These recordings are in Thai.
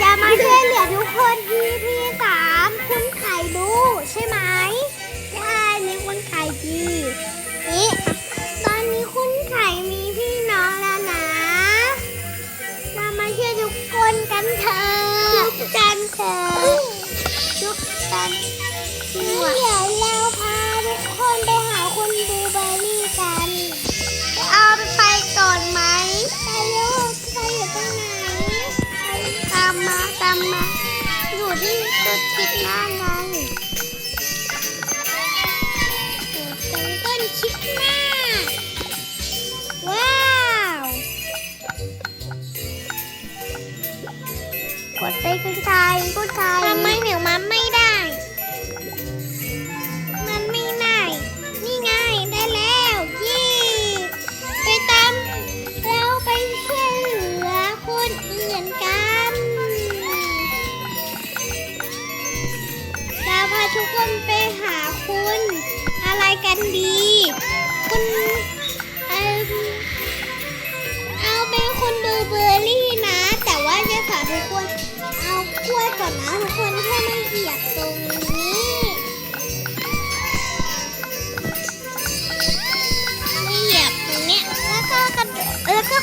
จะมาช่วยเหลือทุกคนที่พี่ ต้นคิดหน้าว้าวกดไปคุณชายคุณชายทำไมหนูมันไม่ได้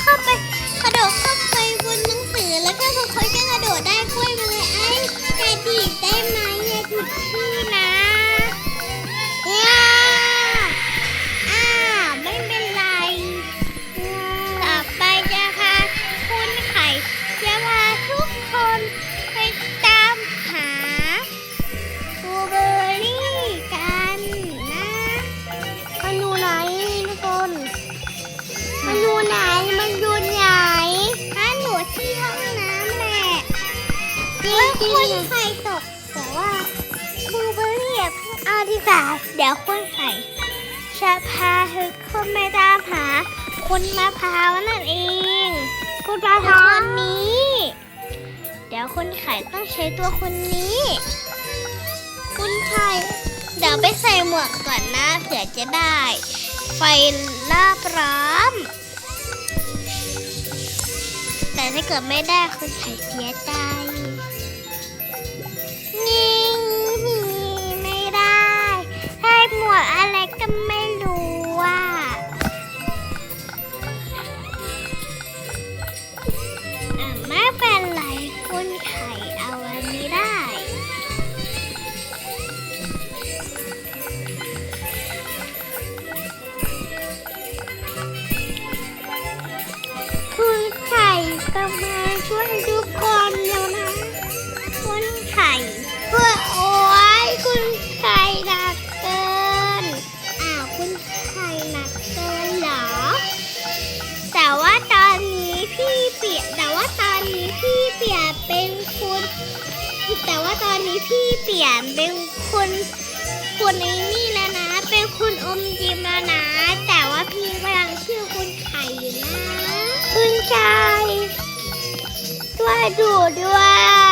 เข้าไปกระโดดเข้าไปบนหนังสือแล้วก็ทุกคนก็กระโดดได้กล้วยมาเลยไอ้แอดดีดได้ไหมแอดดีดพี่นะ ที่ห้องน้ำแหละจริงจริงไข่ตก แต่ว่าบลูเบอร์รี่อะเพิ่งเอาดีกว่าเดี๋ยวคุณไข่จะพาทุกคนไปตามหา คุณมะพร้าวนั่นเอง คุณมะพร้าวคนนี้ เดี๋ยวคุณไข่ต้องใช้ตัวคนนี้ คุณไข่เดี๋ยวไปใส่หมวกก่อนนะเผื่อจะได้ ไฟล่าบร้อม แต่ถ้าเกิดไม่ได้คุณไข่เสียใจนี่ไม่ได้ ให้หมวดอะไรก็ไม่ พี่เปลี่ยนเป็นคุณคุณไอ้นี่แล้วนะ เป็นคุณอมยิ้มแล้วนะ แต่ว่าพี่กำลังชื่อคุณไข่อยู่นะ คุณไข่ช่วยดูด้วย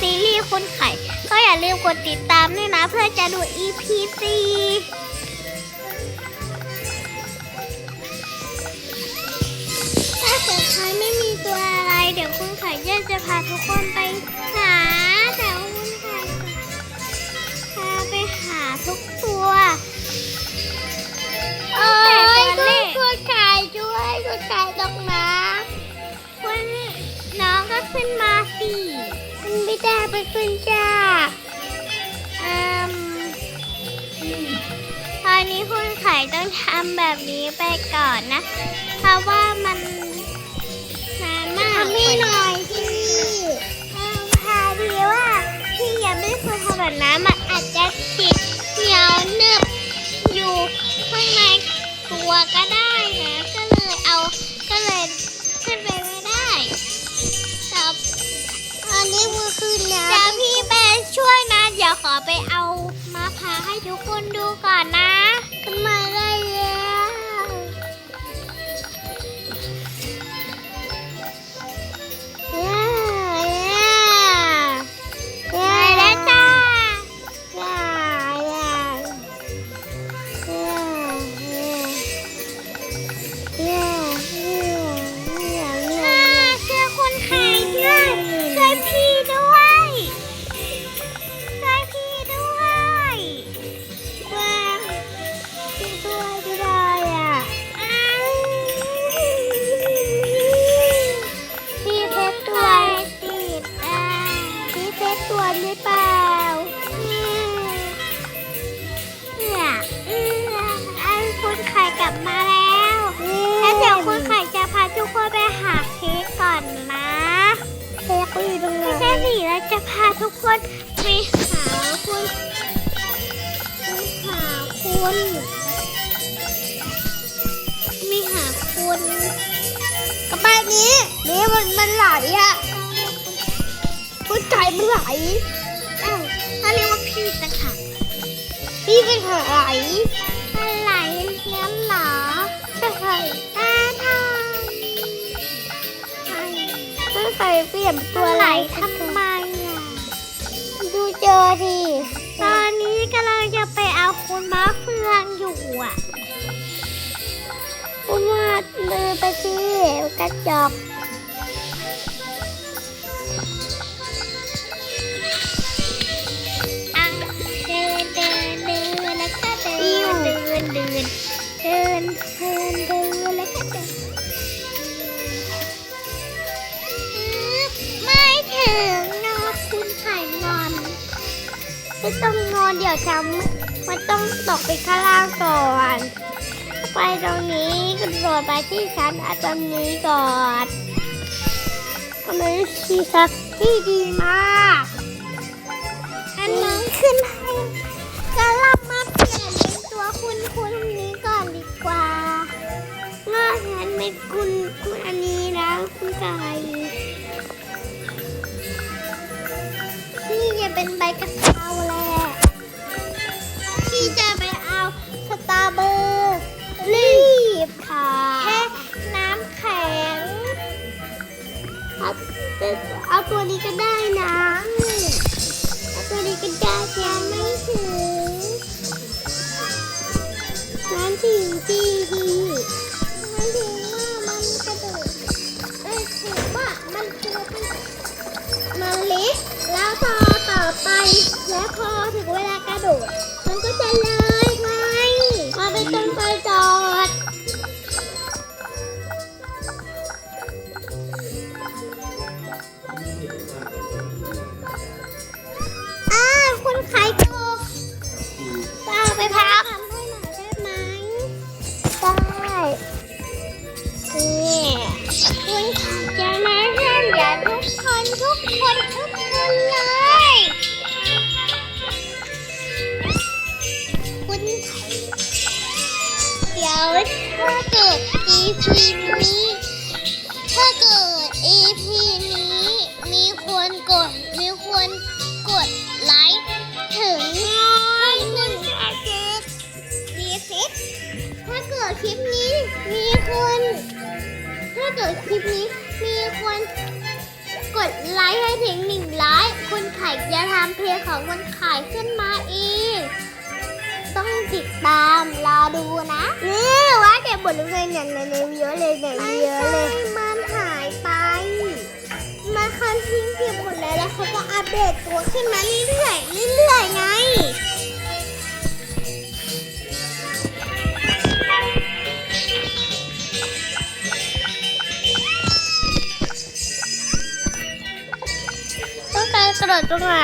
ซีรีส์คุณไข่ ก็อย่าลืมกดติดตามด้วยนะ เพื่อจะดู EP 4ถ้าสุดท้ายไม่มีตัวอะไร เดี๋ยวคุณไข่จะจะพาทุกคนไป คุณไม่ด้ไปขึ้นจ้าอืมตอนนี้คุณไข่ต้องทำแบบนี้ไปก่อนนะ เพราะว่ามันนานมากทำให้หน่อยสิพาดีว่าพี่ยังไม่เคยทำแบบนั้นมาออาจจะติดเหนียวหนึบอยู่ข้างในตัวก็ได้ จะพาทุกคนไปหาคุณไปหาคุณมีหาคุณกระเป๋านี้นี่มันมันไหลอะคุณไก่มันไหลอ้าวเขาเรียกว่าพี่ตะขาบพี่เป็นไหลอะไรงั้นเหรอใช่ตาทองใช่ไม่เคยเปลี่ยนตัวไหไหลลท สิกระจกเดินเดินเดินแล้วก็เดินเดินเดินเดินเดินเดินเดินแล้วก็เดินไม่ถึงนะคุณไข่นอนไม่ต้องงอนเดี๋ยวทำมันต้องตกไปข้างล่างก่อน ไปตรงนี้กระโดดไปที่ชั้นอันตรงนี้ก่อนก็ไม่ชีสักที่ดีมาก อันนั้นขึ้นให้ก็เรามาเปลี่ยนเป็นตัวคุณคุณนี้ก่อนดีกว่าง่ายฉันไม่คุณคุณอันนี้นะคุณไก่พี่จะเป็นใบกรา เอาเอาตัวนี้ก็ได้นะเอาตัวนี้ก็ได้ยังไม่ถึงนั้นที่ที่ที่ไม่ถึงว่ามันกระโดดเอ้ยถือว่ามันตัวมันเล็กแล้วพอต่อไป แล้วพอถึงเวลากระโดดมันก็จะเลย EP นี้ ถ้าเกิด EP นี้มีคนกด มีคนกดไลค์ถึงให้คุณดีฟิตถ้าเกิดคลิปนี้มีคน ถ้าเกิดคลิปนี้มีคนกดไลค์ให้ถึงหนึ่งไลค์คุณไข่จะทำเพลงของคุณไข่ขึ้นมาอีก ต้องติดตามรอดูนะนี่ว่าแกบทลงในอย่างในในเยอะเลยในไม่เยอะเลยมันหายไป มันคันทิ้งเก็บหมดแล้วแล้วเขาก็อัปเดตตัวขึ้นมาเรื่อยๆเรื่อยๆไงต้องการกระโดดตรงไหน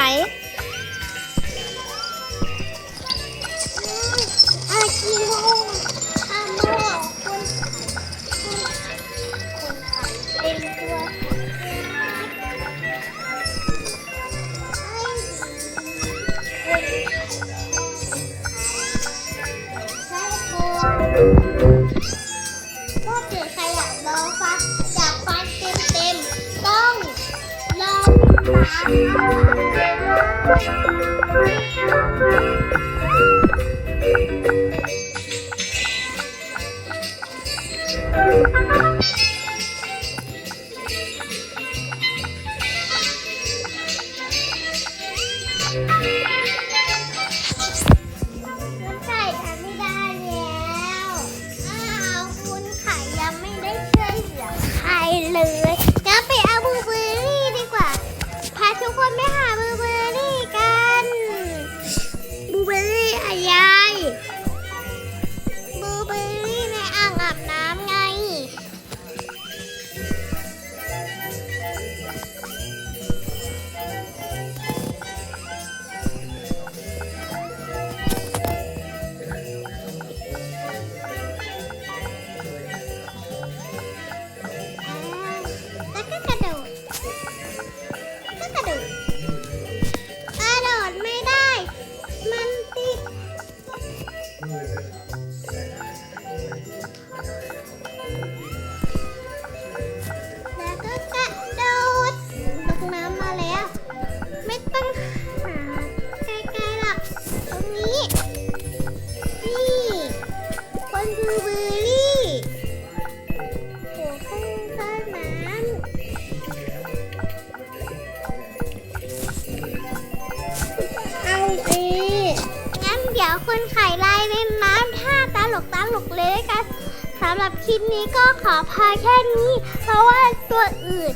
ำหรับคลิปนี้ก็ขอพาแค่นี้ เพราะว่าตัวอื่น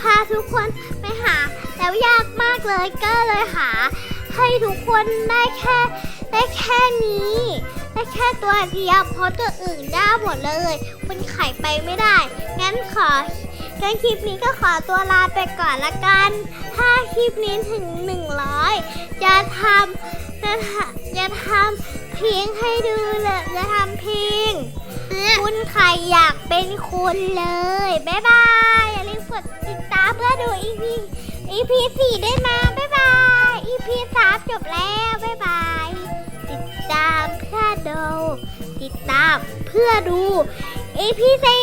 พาทุกคนไปหา แล้วยากมากเลยก็เลยหา ให้ทุกคนได้แค่ได้แค่นี้ได้แค่ตัวเดียวเพราะตัวอื่นได้หมดเลยคุณไข่ไปไม่ได้ งั้นของั้นคลิปนี้ก็ขอตัวลาไปก่อนละกัน ถ้าคลิปนี้ถึง 100จะทำจะทำจะทำเพลงให้ดูเลยจะทำเพลง คุณไข่อยากเป็นคุณเลย บ๊ายบายอย่าลืมกดติดตามเพื่อดูอีพีอีพีสี่ได้มาบ๊ายบายอีพีสามจบแล้วบ๊ายบาย ติดตามเพื่อดู ติดตามเพื่อดูอีพีสี่